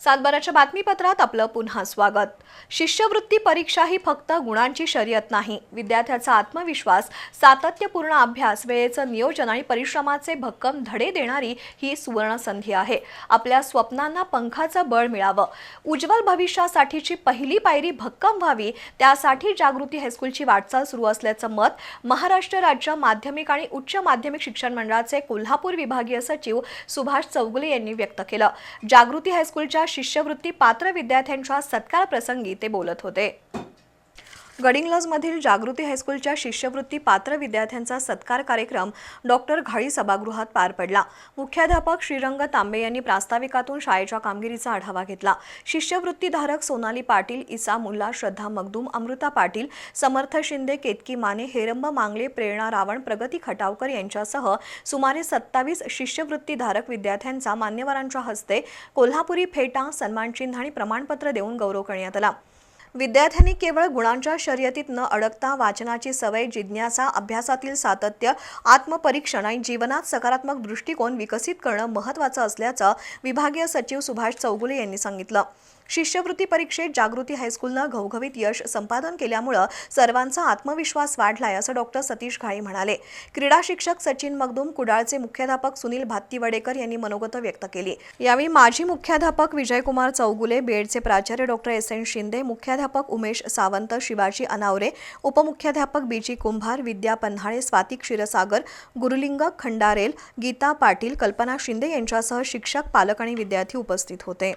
सातबाराच्या बातमीपत्रात आपलं पुन्हा स्वागत. शिष्यवृत्ती परीक्षा ही फक्त गुणांची शर्यत नाही. विद्यार्थ्याचा आत्मविश्वास सातत्यपूर्ण अभ्यास वेळेचं नियोजन आणि परिश्रमाचे भक्कम धडे देणारी ही सुवर्ण संधी आहे. आपल्या स्वप्नांना पंखाचं बळ मिळावं. उज्ज्वल भविष्यासाठीची पहिली पायरी भक्कम व्हावी त्यासाठी जागृती हायस्कूलची वाटचाल सुरू असल्याचं मत महाराष्ट्र राज्य माध्यमिक आणि उच्च माध्यमिक शिक्षण मंडळाचे कोल्हापूर विभागीय सचिव सुभाष चौगुले यांनी व्यक्त केलं. जागृती हायस्कूलच्या शिष्यवृत्ती पात्र विद्यार्थ्यांच्या सत्कार प्रसंगी ते बोलत होते. गडिंग्लजमधील जागृती हायस्कूलच्या शिष्यवृत्ती पात्र विद्यार्थ्यांचा सत्कार कार्यक्रम डॉक्टर घाळी सभागृहात पार पडला. मुख्याध्यापक श्रीरंग तांबे यांनी प्रास्ताविकातून शाळेच्या कामगिरीचा आढावा घेतला. शिष्यवृत्तीधारक सोनाली पाटील इसा मुल्ला श्रद्धा मगदूम अमृता पाटील समर्थ शिंदे केतकी माने हेरंब मांगले प्रेरणा रावण प्रगती खटावकर यांच्यासह सुमारे सत्तावीस शिष्यवृत्तीधारक विद्यार्थ्यांचा मान्यवरांच्या हस्ते कोल्हापुरी फेटा सन्मानचिन्ह आणि प्रमाणपत्र देऊन गौरव करण्यात आला. विद्यार्थ्यांनी केवळ गुणांच्या शर्यतीत न अडकता वाचनाची सवय जिज्ञासा अभ्यासातील सातत्य आत्मपरीक्षण आणि जीवनात सकारात्मक दृष्टिकोन विकसित करणं महत्त्वाचं असल्याचं विभागीय सचिव सुभाष चौगुले यांनी सांगितलं. शिष्यवृत्ती परीक्षेत जागृती हायस्कूलनं घवघवीत यश संपादन केल्यामुळं सर्वांचा आत्मविश्वास वाढलाय असं डॉक्टर सतीश घाळी म्हणाले. क्रीडा शिक्षक सचिन मगदूम कुडाळचे मुख्याध्यापक सुनील भात्तीवडेकर यांनी मनोगत व्यक्त केली. यावेळी माजी मुख्याध्यापक विजयकुमार चौगुले बेडचे प्राचार्य डॉक्टर एस. एन. शिंदे मुख्याध्यापक उमेश सावंत शिवाजी अनावरे उपमुख्याध्यापक बीजी कुंभार विद्या पन्हाळे स्वाती क्षीरसागर गुरुलिंग खंडारेल गीता पाटील कल्पना शिंदे यांच्यासह शिक्षक पालक आणि विद्यार्थी उपस्थित होते.